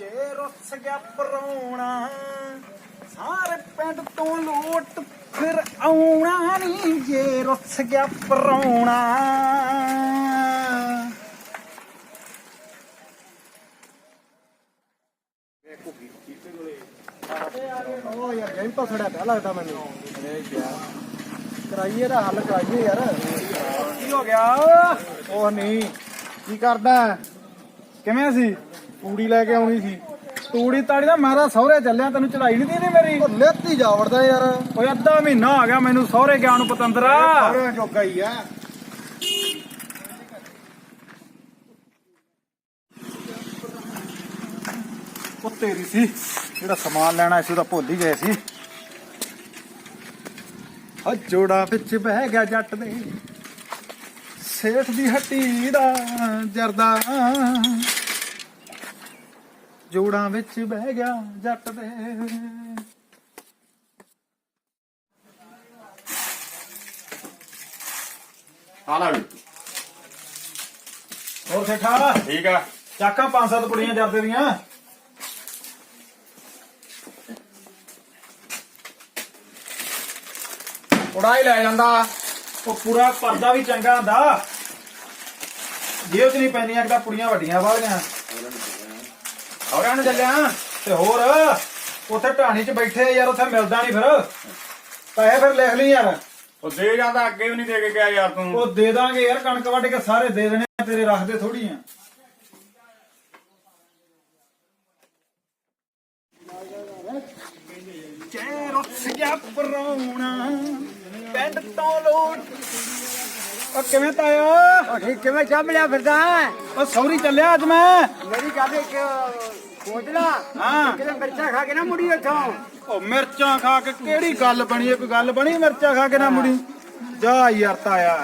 ਜੇ ਰੁੱਸ ਗਿਆ ਪਰੋਣਾ ਸਾਰੇ ਪਿੰਡ ਤੋਂ ਲੋਟ ਫਿਰ ਆਉਣਾ ਨਹੀਂ ਜੇ ਰੁੱਸ ਗਿਆ ਪਰੋਣਾ। ਉਹ ਯਾਰ ਗੇਮ ਤਾਂ ਥੋੜਾ ਪਿਆ ਲੱਗਦਾ ਮੈਨੂੰ। ਕਰਾਈਏ ਦਾ ਹੱਲ ਕਰਾਈਏ ਯਾਰ। ਕੀ ਹੋ ਗਿਆ? ਉਹ ਨਹੀਂ ਕੀ ਕਰਦਾ? ਕਿਵੇਂ ਸੀ? ਪੂੜੀ ਲੈ ਕੇ ਆਉਣੀ ਸੀ। ਤੂੜੀ ਤਾੜੀ ਦਾ ਮਾਰਾ ਸਹੁਰੇ ਚੱਲਿਆ ਤੈਨੂੰ ਚੜਾਈ ਨਹੀਂ ਦੀਦੀ ਮੇਰੀ। ਉਹ ਲੈਤੀ ਜਾ ਵੜਦਾ ਯਾਰ। ਓਏ ਅੱਧਾ ਮਹੀਨਾ ਆ ਗਿਆ ਮੈਨੂੰ ਸਹੁਰੇ ਗਿਆ ਨੂੰ ਪਤੰਦਰਾ। ਸਾਰਿਆਂ ਜੋਗਾ ਹੀ ਆ। ਉਹ ਤੇਰੀ ਸੀ ਜਿਹੜਾ ਸਮਾਨ ਲੈਣਾ ਸੀ ਉਹਦਾ ਭੁੱਲ ਹੀ ਗਏ ਸੀ। ਆ ਜੋੜਾ ਵਿੱਚ ਬਹਿ ਗਿਆ ਜੱਟ ਦੇ। ਸੇਠ ਦੀ ਹੱਟੀ ਦਾ ਜਰਦਾ। ਜੋੜਾਂ ਵਿੱਚ ਬਹਿ ਗਿਆ ਜੱਟ ਦੇ। ਆ ਲੈ ਵੀ। ਹੋਰ ਸੇਠਾ ਠੀਕ ਆ? ਚਾਕਾਂ ਪੰਜ ਸੱਤ ਕੁੜੀਆਂ ਜਰਦੇ ਦੀਆਂ। ਉਡਾਈ ਲੈ ਜਾਂਦਾ। ਉਹ ਪੂਰਾ ਪਰਦਾ ਵੀ ਚੰਗਾ ਹੁੰਦਾ। ਜੇਬ 'ਚ ਨਹੀਂ ਪੈਂਦੀਆਂ ਕਿਤਾ ਕੁੜੀਆਂ ਵੱਡੀਆਂ ਵਾਲੀਆਂ। ਹੋਰਾਂ ਨੂੰ ਚੱਲਿਆ। ਤੇ ਹੋਰ ਉੱਥੇ ਢਾਣੀ 'ਚ ਬੈਠੇ ਯਾਰ ਉੱਥੇ ਮਿਲਦਾ ਨਹੀਂ ਫਿਰ। ਪੈਸੇ ਫਿਰ ਲਿਖ ਲਈ ਯਾਰ। ਉਹ ਦੇ ਜਾਂਦਾ ਅੱਗੇ ਵੀ ਨਹੀਂ ਦੇ ਕੇ ਗਿਆ ਯਾਰ ਤੂੰ। ਉਹ ਦੇ ਦਾਂਗੇ ਯਾਰ ਕਣਕ ਵੱਢ ਕੇ ਸਾਰੇ ਦੇ ਦੇਣੇ ਆ, ਤੇਰੇ ਰੱਖਦੇ ਥੋੜੀ ਆ। ਚੈ ਰੁੱਸ ਗਿਆ ਪਰੌਣਾ ਪਿੰਡ ਤੋਂ ਲੋਟ ਉਹ ਕਿਵੇਂ ਤਾਇਆ? ਠੀਕ ਕਿਵੇਂ ਚੱਬ ਲਿਆ ਫਿਰਦਾ ਉਹ ਸੌਰੀ ਚੱਲਿਆ ਅੱਜ ਮੈਂ। ਮੇਰੀ ਗੱਲ ਇੱਕ ਸੋਚਣਾ ਹਾਂ। ਕਿਤੇ ਮਿਰਚਾਂ ਖਾ ਕੇ ਨਾ ਮੁੜੀ ਉੱਥੋਂ। ਉਹ ਮਿਰਚਾਂ ਖਾ ਕੇ ਕਿਹੜੀ ਗੱਲ ਬਣੀ? ਕੋਈ ਗੱਲ ਬਣੀ ਮਿਰਚਾਂ ਖਾ ਕੇ ਨਾ ਮੁੜੀ? ਜਾ ਯਾਰ ਤਾਇਆ।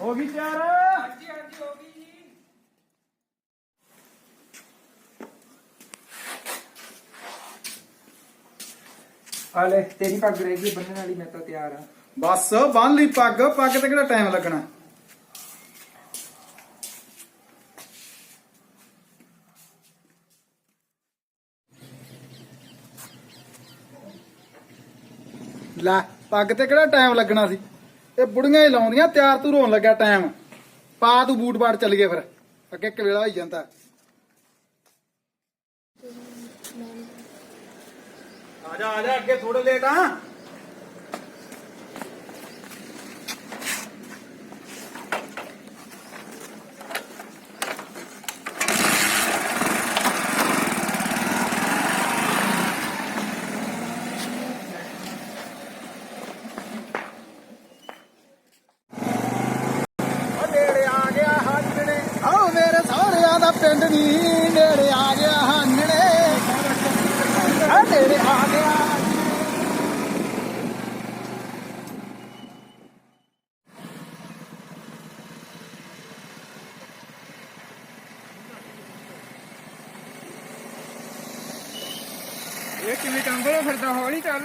ਹੋ ਗਈ ਤਿਆਰ ਹਾਂਜੀ ਹਾਂਜੀ ਹੋ ਗਈ ਜੀ ਹਾਲੇ ਤੇਰੀ ਪੱਗ ਰਹਿ ਗਈ, ਬੰਨਣ ਵਾਲੀ ਮੈਂ ਤਾਂ ਤਿਆਰ ਆ। ਬਸ, ਬੰਨ ਲਈ ਪੱਗ ਪੱਗ ਤੇ ਕਿਹੜਾ ਟਾਈਮ ਲੱਗਣਾ? ਲੈ, ਪੱਗ ਤੇ ਕਿਹੜਾ ਟਾਈਮ ਲੱਗਣਾ ਸੀ? ਇਹ ਬੁੜੀਆਂ ਹੀ ਲਾਉਂਦੀਆਂ, ਤਿਆਰ ਤੂੰ ਰੋਣ ਲੱਗਾ ਟਾਈਮ ਪਾ ਤੂੰ ਬੂਟ ਬਾਟ ਚੱਲ ਗਏ ਫਿਰ। ਅੱਗੇ ਕਲੇਲਾ ਹੋਈ ਜਾਂਦਾ। ਆ। ਜਾ ਆ ਜਾ ਅੱਗੇ ਥੋੜੇ ਲੇਟ ਆ ਦਾ ਪਿੰਡ ਨੀ ਨੇੜੇ ਆ ਗਿਆ ਹਾਨਣੇ। ਆ ਨੇੜੇ ਆ ਗਿਆ ਇਹ ਕਿਵੇਂ ਫਿਰਦਾ ਹੌਲੀ ਚੱਲ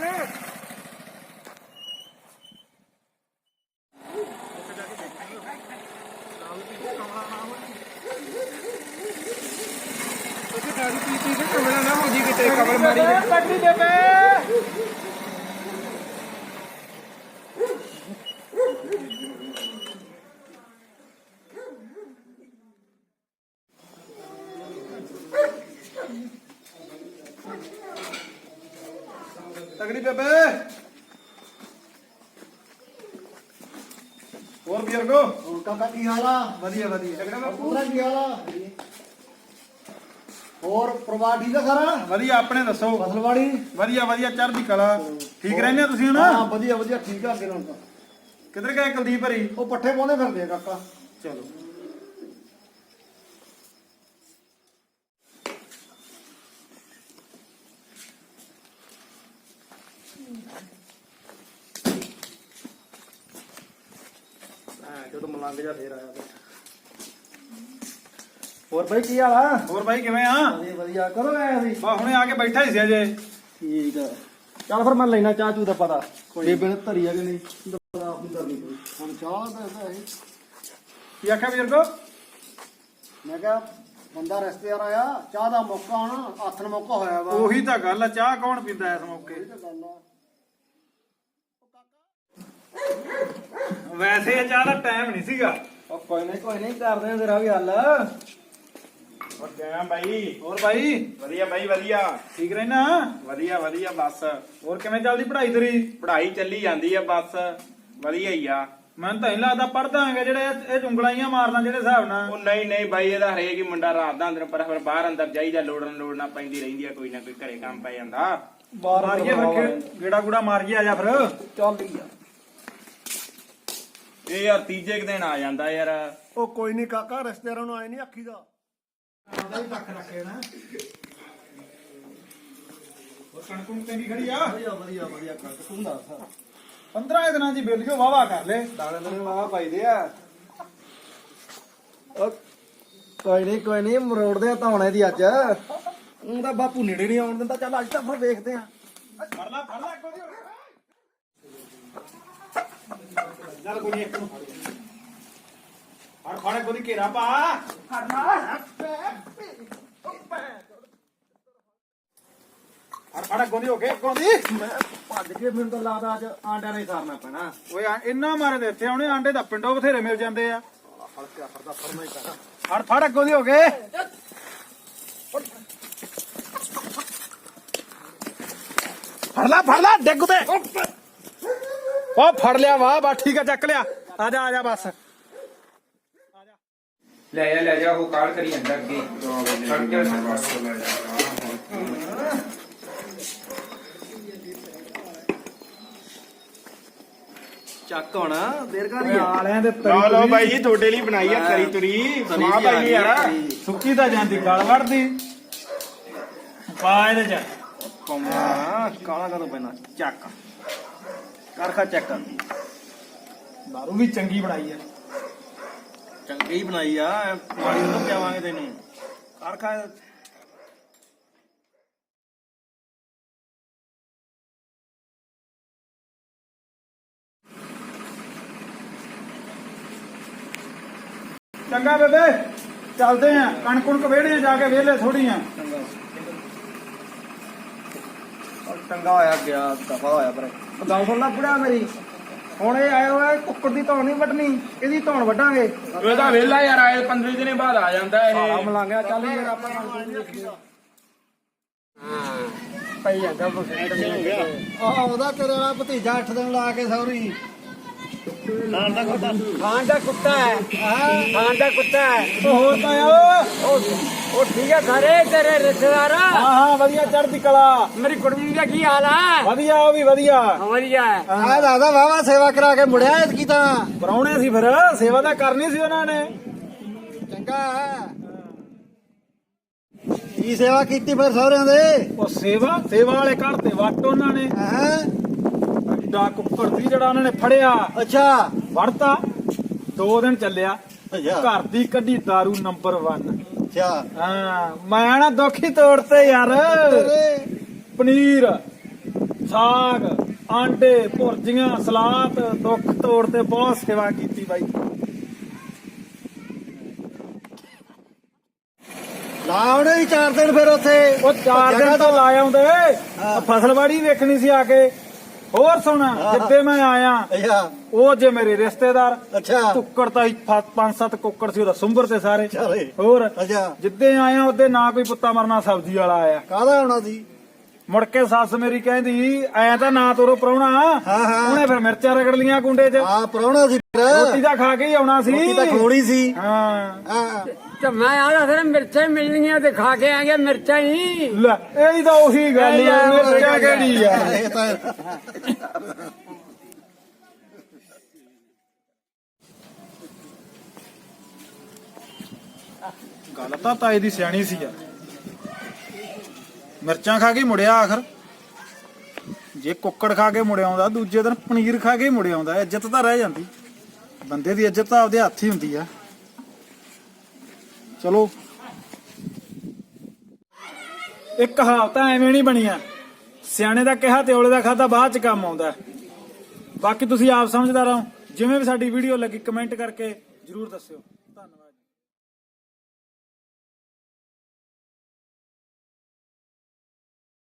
ਤੁਸੀਂ ਦਾਰੂ ਪੀ ਪੀ ਕਮਲਾ ਨਾ ਹੋ ਜੀ ਕਿਤੇ ਕਮਲ ਮਾਰੀ ਦੇ ਪੱਗੜੀ ਦੇ ਪੇ ਤਗੜੀ ਬੇਬੇ। ਹੋਰ ਬਜ਼ੁਰਗੋ ਹੋਰ ਕਾਕਾ ਕੀ ਹਾਲ ਆ? ਵਧੀਆ ਵਧੀਆ। ਪੂਰਾ ਕੀ ਹਾਲ ਆ? ਹੋਰ ਪਰਿਵਾਰ ਠੀਕ ਆ ਸਾਰਾ? ਵਧੀਆ ਆਪਣੇ ਦੱਸੋ। ਫਸਲਵਾੜੀ? ਵਧੀਆ ਵਧੀਆ ਚੜ੍ਹਦੀ ਕਲਾ। ਠੀਕ ਰਹਿੰਦੇ ਹੋ ਤੁਸੀਂ ਹਾਂ ਹੁਣ ਵਧੀਆ ਵਧੀਆ ਠੀਕ ਆ ਅੱਗੇ ਨਾਲ ਤਾਂ। ਕਿੱਧਰ ਗਏ ਕੁਲਦੀਪ ਹਰੀ? ਉਹ ਪੱਠੇ ਪਾਉਂਦੇ ਫਿਰਦੇ ਆ ਕਾਕਾ। ਚਲੋ। ਜਦੋਂ ਮਲੰਗ ਜਾ ਫੇਰ ਆਇਆ ਹੋਰ ਬਾਈ ਕੀ ਹਾਲ ਆ? ਹੋਰ ਬਾਈ ਕਿਵੇਂ ਆ? ਵਧੀਆ ਵਧੀਆ। ਕਰੋ ਆਇਆ ਸੀ ਬਾ ਹੁਣੇ ਆ ਕੇ ਬੈਠਾ ਹੀ ਸੀ ਅਜੇ। ਠੀਕ ਆ। ਚੱਲ ਫਿਰ ਮੈਂ ਲੈਣਾ ਚਾਹ ਚੂ ਦਾ ਪਤਾ। ਬੇਬੇ ਨੇ ਧਰੀ ਆ ਕਿ ਨਹੀਂ? ਦਾ ਪਤਾ ਆਪ ਨੂੰ ਕਰਨੀ ਕੋਈ ਹੁਣ ਚਾਹ ਦਾ ਐਸਾ ਹੈ। ਕੀ ਆਖਿਆ ਬਜ਼ੁਰਗੋ? ਮੈਂ ਕਿਹਾ ਬੰਦਾ ਰਿਸ਼ਤੇਦਾਰ ਆਇਆ ਚਾਹ ਦਾ ਮੌਕਾ ਹੁਣ ਆਥਣ ਮੌਕਾ ਹੋਇਆ ਵਾ। ਉਹੀ ਤਾਂ ਗੱਲ ਆ ਚਾਹ ਕੌਣ ਪੀਂਦਾ ਇਸ ਮੌਕੇ? ਇਹ ਤਾਂ ਗੱਲ ਆ। ਵੈਸੇ ਇਹ ਚਾਹ ਦਾ ਟਾਈਮ ਨਹੀਂ ਸੀਗਾ। ਉਹ ਕੋਈ ਨਹੀਂ ਕੋਈ ਨਹੀਂ ਕਰਦੇ ਆ ਤੇਰਾ ਵੀ ਹੱਲ। ਹੋਰ ਕਿਵੇਂ ਬਾਈ? ਹੋਰ ਬਾਈ? ਵਧੀਆ ਬਾਈ ਵਧੀਆ। ਠੀਕ ਰਹਿਣਾ ਵਧੀਆ ਵਧੀਆ ਬਸ। ਹੋਰ ਕਿਵੇਂ ਚੱਲਦੀ ਪੜ੍ਹਾਈ ਤੇਰੀ? ਪੜ੍ਹਾਈ ਚੱਲੀ ਜਾਂਦੀ ਆ ਬਸ। ਵਧੀਆ ਹੀ ਆ। ਮੈਨੂੰ ਤਾਂ ਹੀ ਲੱਗਦਾ ਪੜਦਾ ਹੈਗਾ ਜਿਹੜੇ ਇਹ- ਇਹ ਉਂਗਲਾਈਆਂ ਮਾਰਦਾ ਜਿਹੜੇ ਹਿਸਾਬ ਨਾਲ। ਉਹ ਨਹੀਂ ਨਹੀਂ ਬਾਈ ਇਹਦਾ ਹਰੇਕ ਹੀ ਮੁੰਡਾ ਰਾਤ ਦਾ ਅੰਦਰ ਪਰ ਫਿਰ ਬਾਹਰ ਅੰਦਰ ਜਾਈਦਾ ਲੋੜਨ ਲੋੜਨਾ ਪੈਂਦੀ ਰਹਿੰਦੀ ਆ ਕੋਈ ਨਾ ਕੋਈ ਘਰੇ ਕੰਮ ਪੈ ਜਾਂਦਾ। ਬਾਹਰ ਮਾਰੀਏ ਫਿਰ ਗੇੜਾ ਗੂੜਾ ਮਾਰੀਏ ਆ ਜਾ ਫਿਰ। ਚੱਲ ਹੀ ਆ। ਇਹ ਯਾਰ ਤੀਜੇ ਕੁ ਦਿਨ ਆ ਜਾਂਦਾ ਯਾਰ। ਉਹ ਕੋਈ ਨਹੀਂ ਕਾਕਾ ਰਿਸ਼ਤੇਦਾਰਾਂ ਨੂੰ ਆਏ ਨਹੀਂ ਆਖੀ ਦਾ ਆਉਂਦਾ ਹੀ ਪੱਖ ਰੱਖੇ ਨਾ। ਹੋਰ ਕਣਕ ਚੰਗੀ ਖੜੀ ਆ? ਵਧੀਆ ਵਧੀਆ ਵਧੀਆ ਕਰ ਤੂੰ ਦੱਸ। 15 ਦਿਨਾਂ ਦੀ ਬੇਲੀਓ ਵਾਵਾ ਕਰ ਲੈ। ਦਾਣੇ ਨੇ ਵਾਹ ਪਾਈਦੇ ਆ। ਉਹ ਕੋਈ ਨਹੀਂ ਕੋਈ ਨਹੀਂ ਮਰੋੜਦੇ ਆ ਧੌਣੇ ਦੀ ਅੱਜ। ਉਹ ਤਾਂ ਬਾਪੂ ਨੇੜੇ ਨਹੀਂ ਆਉਣ ਦਿੰਦਾ। ਚੱਲ ਅੱਜ ਤਾਂ ਫਿਰ ਵੇਖਦੇ ਆ। ਫੜ ਲੈ ਫੜ ਲੈ ਕੋਈ ਚੱਲ ਕੋਈ ਨੀ, ਇੱਕ ਨੂੰ ਫੜ ਫੜ ਕੋਈ ਘੇਰਾ ਪਾ। ਫੜ ਫੜ ਗੋਦੀ ਹੋ ਕੇ ਗੋਦੀ ਮੈਂ ਭੱਜ ਕੇ ਮੈਨੂੰ ਤਾਂ ਲੱਗਦਾ ਅੱਜ ਆਂਡਿਆਂ ਨਹੀਂ ਸਾਰਨਾ ਪੈਣਾ। ਓਏ ਆ- ਇੰਨਾ ਮਾਰੇ ਦੇ ਇੱਥੇ ਆਉਣੇ ਆਂਡੇ ਦਾ ਪਿੰਡੋਂ ਬਥੇਰੇ ਮਿਲ ਜਾਂਦੇ ਆ। ਹਲਕਾ ਫਰਦਾ ਫਰਮਾਈ ਕਰ ਫੜ ਫੜ ਅੱਗੋਂ ਦੀ ਹੋ ਗਏ ਫੜ ਲੈ ਫੜ ਲੈ ਡਿੱਗ ਤੇ ਉਹ ਫੜ ਲਿਆ ਵਾਹ ਬਾ ਠੀਕ ਆ ਚੱਕ ਲਿਆ। ਆ ਜਾ ਆ ਜਾ ਬਸ। ਲੈ ਜਾ ਲੈ ਜਾ ਉਹ ਕਾਲ ਕਰੀ ਜਾਂਦਾ ਅੱਗੇ? ਫੜ ਕੇ ਚੱਕ ਹੁਣ। ਦੇਰ ਕਰ ਆਲਿਆਂ ਦੇ ਤਰੀ ਲਓ ਲਓ ਤੁਰੀ। ਬਾਈ ਜੀ ਤੁਹਾਡੇ ਲਈ ਬਣਾਈ ਆ ਖਰੀ ਤੁਰੀ। ਸਮਾ ਬਾਈ ਯਾਰ। ਸੁੱਕੀ ਤਾਂ ਜਾਂਦੀ ਗਲ ਵੜਦੀ ਪਾ ਇਹਦੇ ਚ। ਕਮਾ ਕਾਲਾ ਕਦੋਂ ਪੈਣਾ ਚੱਕ। ਕਰ ਖਾ ਚੈੱਕ ਕਰ। ਦਾਰੂ ਵੀ ਚੰਗੀ ਬਣਾਈ ਆ। ਚੰਗੀ ਬਣਾਈ ਆ ਮਾੜੀ ਨੂੰ ਪਿਆਵਾਂਗੇ ਤੈਨੂੰ। ਕਰ ਖਾ। ਚੰਗਾ ਬੇਬੇ ਚੱਲਦੇ ਆ। ਕਣਕ ਕੁਣਕ ਵੇੜੇ ਜਾ ਕੇ ਵੇਲੇ ਥੋੜੀਆਂ ਟੰਗਾ ਹੋਇਆ ਗਿਆ ਦਫਾ ਹੋਇਆ ਪਰ ਉਹ ਗੱਲ ਸੁਣ ਲੈ ਮੇਰੀ। ਹੁਣ ਇਹ ਆਇਆ ਹੋਇਆ ਕੁੱਕੜ ਦੀ ਧੌਣ ਨਹੀਂ ਵੱਢਣੀ ਇਹਦੀ ਧੌਣ ਵੱਢਾਂਗੇ। ਇਹਦਾ ਵੇਲਾ ਯਾਰ ਆਏ 15 ਦਿਨੇ ਬਾਅਦ ਆ ਜਾਂਦਾ ਆ ਇਹ ਮਲਾਂਗਾ ਚੱਲ ਯਾਰ ਆਪਾਂ ਨਾਲ ਪਈ ਜਾਂਦਾ ਆ ਉਹਦਾ ਤੇਰੇ ਵਾਲਾ ਭਤੀਜਾ 8 ਦਿਨ ਲਾ ਕੇ ਸੌਰੀ। ਦਾ ਕੁੱਤਾ। ਦਾ ਕੁੱਤਾ ਹੈ। ਖਾਣ ਦਾ ਕੁੱਤਾ ਹੈ। ਉਹ ਹੋਰ ਤਾਂ ਆ ਉਹ ਠੀਕ ਹੈ ਸਾਰੇ ਤੇਰੇ ਰਿਸ਼ਤੇਦਾਰ। ਹਾਂ ਹਾਂ ਵਧੀਆ ਚੜ੍ਹਦੀ ਕਲਾ। ਮੇਰੀ ਕੁੜਮੀ ਦਾ ਕੀ ਹਾਲ ਹੈ ਵਧੀਆ ਉਹ ਵੀ ਵਧੀਆ। ਵਧੀਆ ਆ ਦਾਦਾ ਵਾਵਾ ਸੇਵਾ ਕਰਾ ਕੇ ਮੁੜਿਆ ਐਤਕੀ ਤਾਂ। ਪਰੌਣੇ ਸੀ ਫਿਰ ਸੇਵਾ ਤਾਂ ਕਰਨੀ ਸੀ ਉਹਨਾਂ ਨੇ। ਚੰਗਾ ਹੈ। ਕੀ ਸੇਵਾ ਕੀਤੀ ਫਿਰ ਸਹੁਰਿਆਂ ਦੇ? ਉਹ ਸੇਵਾ ਸੇਵਾ ਵਾਲੇ ਘਰ ਤੇ ਵੱਟ ਉਹਨਾਂ ਨੇ। ਹੈ? ਐਡਾ ਕੁੱਕੜ ਸੀ ਜਿਹੜਾ ਉਹਨਾਂ ਨੇ ਫੜਿਆ। ਅੱਛਾ। ਵੜਤਾ ਦੋ ਦਿਨ ਚੱਲਿਆ। ਘਰ ਦੀ ਕੱਢੀ दारू ਨੰਬਰ 1 ਅੱਛਾ। ਹਾਂ ਮੈਂ ਨਾ ਦੁਖੀ ਤੋੜਤੇ ਯਾਰ। ਪਨੀਰ ਸਾਗ ਆਂਡੇ ਭੁਰਜੀਆਂ ਸਲਾਦ ਦੁੱਖ ਤੋੜ ਤੇ ਬਹੁਤ ਸੇਵਾ ਕੀਤੀ ਬਾਈ। ਲਾਉਣੇ ਹੀ ਚਾਰ ਦਿਨ ਫਿਰ ਉੱਥੇ। ਉਹ ਚਾਰ ਦਿਨ ਤਾਂ ਲਾ ਆਉਂਦੇ। ਫਸਲਵਾੜੀ ਵੇਖਣੀ ਸੀ ਆ ਕੇ। ਹੋਰ ਸੁਣ ਜਿੱਦੇ ਮੈਂ ਆਇਆ ਉਹ ਜੇ ਮੇਰੇ ਰਿਸ਼ਤੇਦਾਰ ਅੱਛਾ। ਕੁੱਕੜ ਤਾਂ ਪੰਜ ਸੱਤ ਕੁੱਕੜ ਸੀ ਉਹਦਾ ਸੁੰਬਰ ਤੇ ਸਾਰੇ। ਹੋਰ ਅੱਛਾ। ਜਿੱਦੇ ਆਇਆ ਉਹਦੇ ਨਾ ਕੋਈ ਪੁੱਤਾ ਮਰਨਾ ਸਬਜ਼ੀ ਵਾਲਾ ਆਇਆ। ਕਾਹਦਾ ਆਉਣਾ ਸੀ? ਮੁੜ ਕੇ ਸੱਸ ਮੇਰੀ ਕਹਿੰਦੀ ਐ ਤਾਂ ਨਾ ਤੋਰੋ ਪ੍ਰਾਹੁਣਾ। ਹਾਂ, ਹਾਂ। ਉਹਨੇ ਫਿਰ ਮਿਰਚਾਂ ਰਗੜ ਲੀਆਂ ਕੁੰਡੇ 'ਚ। ਆ ਪਰੌਣਾ ਸੀ ਫਿਰ। ਰੋਟੀ ਤਾਂ ਖਾ ਕੇ ਹੀ ਆਉਣਾ ਸੀ। ਰੋਟੀ ਤਾਂ ਖੋਣੀ ਸੀ। ਹਾਂ। ਹਾਂ। ਤੇ ਮੈਂ ਆਦਾ ਫਿਰ ਮਿਰਚਾਂ ਮਿਲਣੀਆਂ ਤੇ ਖਾ ਕੇ ਆਗੇ ਮਿਰਚਾਂ ਹੀ। ਲੈ ਇਹ ਤਾਂ ਉਹੀ ਗੱਲ ਆ ਮਿਰਚਾਂ ਕਿਹੜੀ ਆ? ਇਹ ਤਾਂ ਗੱਲ ਤਾਂ ਤਾਏ ਦੀ ਸਿਆਣੀ ਸੀ ਯਾਰ। ਮਿਰਚਾਂ ਖਾ ਕੇ ਮੁੜਿਆ ਆਖਰ। ਜੇ ਕੁੱਕੜ ਖਾ ਕੇ ਮੁੜ ਆਉਂਦਾ, ਦੂਜੇ ਦਿਨ ਪਨੀਰ ਖਾ ਕੇ ਮੁੜ ਆਉਂਦਾ, ਇੱਜ਼ਤ ਤਾਂ ਰਹਿ ਜਾਂਦੀ। ਬੰਦੇ ਦੀ ਇੱਜ਼ਤ ਤਾਂ ਆਪਦੇ ਹੱਥ ਹੀ ਹੁੰਦੀ ਆ। ਚਲੋ। ਇੱਕ ਕਹਾਵਤ ਐਵੇਂ ਨਹੀਂ ਬਣੀ ਸਿਆਣੇ ਦਾ ਕਿਹਾ ਤੇ ਔਲੇ ਦਾ ਖਾਦਾ ਬਾਅਦ ਚ ਕੰਮ ਆਉਂਦਾ। ਬਾਕੀ ਤੁਸੀਂ ਆਪ ਸਮਝਦਾ ਰਹੋ ਜਿਵੇਂ ਵੀ ਸਾਡੀ ਵੀਡੀਓ ਲੱਗੀ, ਕਮੈਂਟ ਕਰਕੇ ਜਰੂਰ ਦੱਸਿਓ।